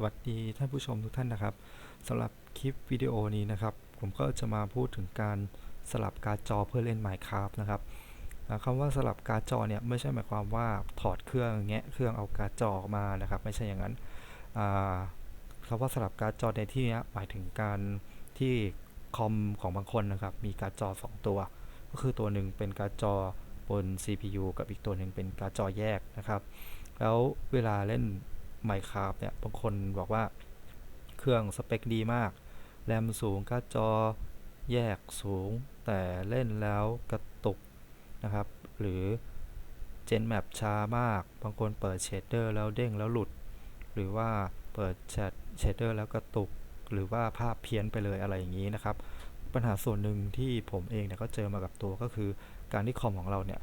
สวัสดีท่านผู้ชมทุกท่านนะครับสำหรับคลิปวิดีโอนี้นะครับ ผมก็จะมาพูดถึงการสลับการ์ดจอเพื่อเล่น Minecraft นะครับอ่าคำว่าสลับการ์ดจอเนี่ยไม่ใช่หมายความว่าถอดเครื่องแงะเครื่องเอาการ์ดจอออกมานะครับ ไม่ใช่อย่างนั้นอ่าคำว่าสลับการ์ดจอในที่นี้หมายถึงการที่คอมของบางคนนะครับ มีการ์ดจอ 2 ตัว ก็คือตัวหนึ่งเป็นการ์ดจอบน CPU กับอีกตัวหนึ่งเป็นการ์ดจอแยกนะครับ แล้วเวลาเล่น Minecraft เนี่ย บางคนบอกว่าเครื่องสเปคดีมาก แรมสูงการ์ดจอแยกสูง แต่เล่นแล้วกระตุกนะครับ หรือเจนแมปช้ามาก บางคนเปิดเชดเดอร์แล้วเด้งแล้วหลุด หรือว่าเปิดเชดเดอร์แล้วกระตุก หรือว่าภาพเพี้ยนไปเลยอะไรอย่างนี้นะครับ ปัญหาส่วนหนึ่งที่ผมเองเนี่ยก็เจอมากับตัวก็คือการที่คอมของเราเนี่ย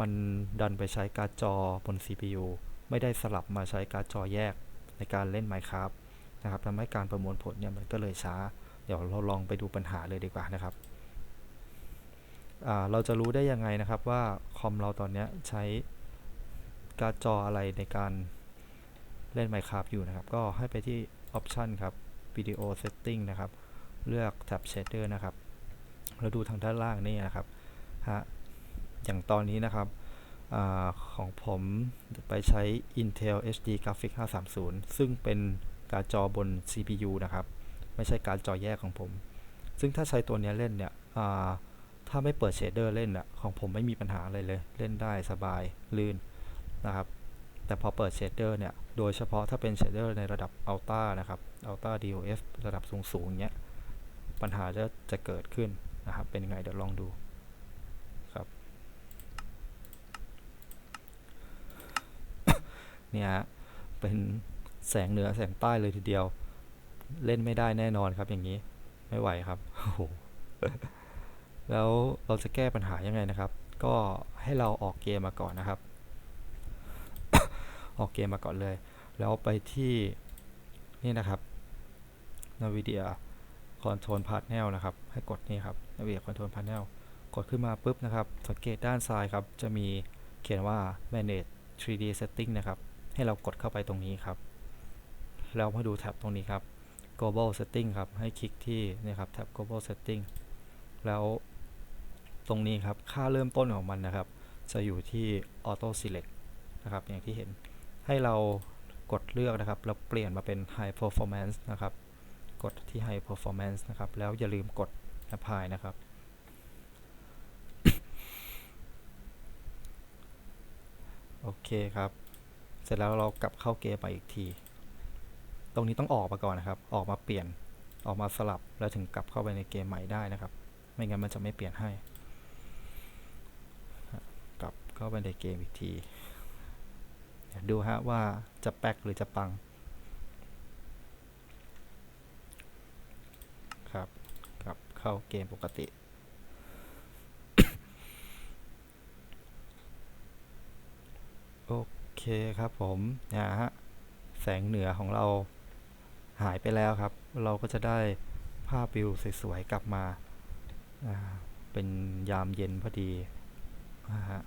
มันดันไปใช้การ์ดจอบน CPU ไม่ได้สลับมาใช้การ์ดจอแยกในการเล่น Minecraft นะครับทำให้การประมวลผลเนี่ยมันก็เลยช้า เดี๋ยวเราลองไปดูปัญหาเลยดีกว่านะครับ เราจะรู้ได้ยังไงนะครับว่าคอมเราตอนนี้ใช้การ์ดจออะไรในการเล่น Minecraft อยู่นะครับ ก็ให้ไปที่ Option ครับ Video Setting นะครับ เลือก Tab Shader นะครับ แล้วดูทางด้านล่างนี่นะครับฮะอย่างตอนนี้นะครับ อของผมไปใช้ Intel HD Graphics 530 ซึ่งเป็นการ์ดจอบน CPU นะครับ ไม่ใช่การ์ดจอแยกของผม ซึ่งถ้าใช้ตัวนี้เล่นเนี่ยถ้าไม่เปิดเชดเดอร์เล่นอะของผมไม่มีปัญหาอะไรเลย เล่นได้สบายลื่นนะครับ แต่พอเปิดเชดเดอร์เนี่ย โดยเฉพาะถ้าเป็นเชดเดอร์ในระดับ Ultra นะครับ Ultra DOF ระดับสูงๆเงี้ย ปัญหาจะจะเกิดขึ้นนะครับ เป็นยังไงเดี๋ยวลองดูครับ เนี่ยเป็นแสงเหนือแสงใต้เลยทีเดียว เล่นไม่ได้แน่นอนครับอย่างนี้ไม่ไหวครับโอ้โหแล้วเราจะแก้ปัญหายังไงนะครับ ก็ให้เราออกเกมมาก่อนนะครับ ออกเกมมาก่อนเลย แล้วไปที่นี่นะครับ NVIDIA Control Panel นะครับ ให้กดนี่ครับ NVIDIA Control Panel กดขึ้นมาปุ๊บนะครับ สังเกตด้านซ้ายครับ จะมีเขียนว่า Manage 3D Setting นะครับ ให้เรากดเข้าไปตรงนี้ครับแล้วมาดูแท็บตรงนี้ครับ global setting ครับ ให้คลิกที่นี่ครับแท็บ global setting แล้วตรงนี้ครับ ค่าเริ่มต้นของมันนะครับ จะอยู่ที่ auto select นะครับ อย่างที่เห็น ให้เรากดเลือกนะครับ แล้วเปลี่ยนมาเป็น high performance นะครับ กดที่ high performance นะครับ แล้วอย่าลืมกด apply นะครับโอเคครับ ร็จแล้วเรากลับเข้าเกมไปอีกที ตรงนี้ต้องออกมาก่อนนะครับ ออกมาเปลี่ยน ออกมาสลับ แล้วถึงกลับเข้าไปในเกมใหม่ได้นะครับ ไม่งั้นมันจะไม่เปลี่ยนให้ กลับเข้าไปในเกมอีกทีดูฮะว่าจะแป๊กหรือจะปัง ครับกลับเข้าเกมปกติโอ เคครับผมนะฮะแสงเหนือของเราหายไปแล้วครับ เราก็จะได้ภาพวิวสวยๆกลับมา เป็นยามเย็นพอดีนะฮะ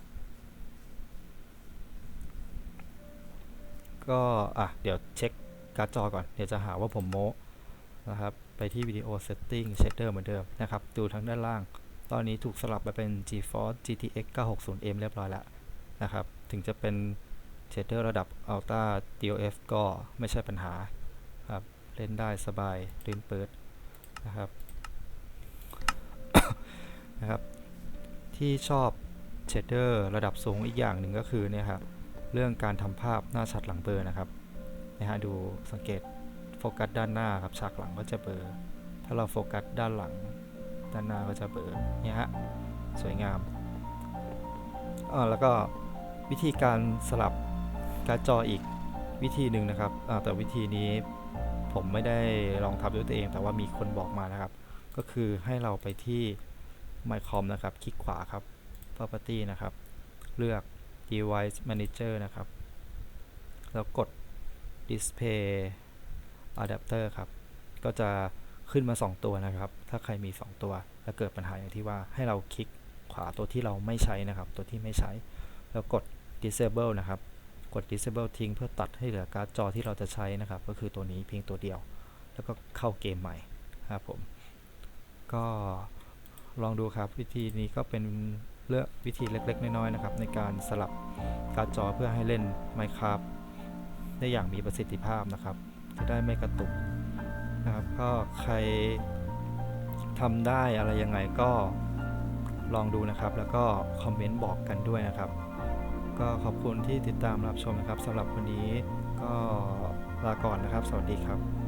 ก็ อะ เดี๋ยวเช็คการ์ดจอก่อน เดี๋ยวจะหาว่าผมโม้นะครับ ไปที่วิดีโอเซตติ้งเชดเดอร์เหมือนเดิมนะครับ ดูทางด้านล่าง ตอนนี้ถูกสลับไปเป็น GeForce GTX 960M เรียบร้อยแล้วนะครับ ถึงจะเป็น เชดเดอร์ระดับ Ultra DOF ก็ไม่ใช่ปัญหาครับเล่นได้สบายลื่นเปิดนะครับนะครับ ที่ชอบเชดเดอร์ระดับสูงอีกอย่างหนึ่งก็คือเนี่ยครับเรื่องการทำภาพหน้าชัดหลังเบลอนะครับนะฮะดูสังเกตโฟกัสด้านหน้าครับฉากหลังก็จะเบลอถ้าเราโฟกัสด้านหลัง ด้านหน้าก็จะเบลอเนี่ยฮะสวยงามอ่าแล้วก็วิธีการสลับ การ์ดจออีกวิธีหนึ่งนะครับแต่วิธีนี้ผมไม่ได้ลองทำด้วยตัวเอง แต่ว่ามีคนบอกมานะครับ ก็คือให้เราไปที่ MyCom นะครับ คลิกขวาครับ Property นะครับ เลือก Device Manager นะครับ แล้วกด Display Adapter ครับ ก็จะขึ้นมา 2 ตัวนะครับ ถ้าใครมี 2 ตัวแล้วเกิดปัญหาอย่างที่ว่าให้เราคลิกขวาตัวที่เราไม่ใช้นะครับ ตัวที่ไม่ใช้ แล้วกด Disable นะครับ กด disable ทิ้งเพื่อตัดให้เหลือการ์ดจอที่เราจะใช้นะครับ ก็คือตัวนี้เพียงตัวเดียว แล้วก็เข้าเกมใหม่ครับผม ก็ลองดูครับวิธีนี้ก็เป็นเลือกวิธีเล็ก ๆ น้อยๆนะครับ ในการสลับการ์ดจอเพื่อให้เล่น Minecraft ได้อย่างมีประสิทธิภาพนะครับ จะได้ไม่กระตุกนะครับก็ใครทำได้อะไรยังไงก็ลองดูนะครับ แล้วก็คอมเมนต์บอกกันด้วยนะครับ ก็ขอบคุณที่ติดตามรับชมนะครับสำหรับวันนี้ก็ลาก่อนนะครับ สวัสดีครับ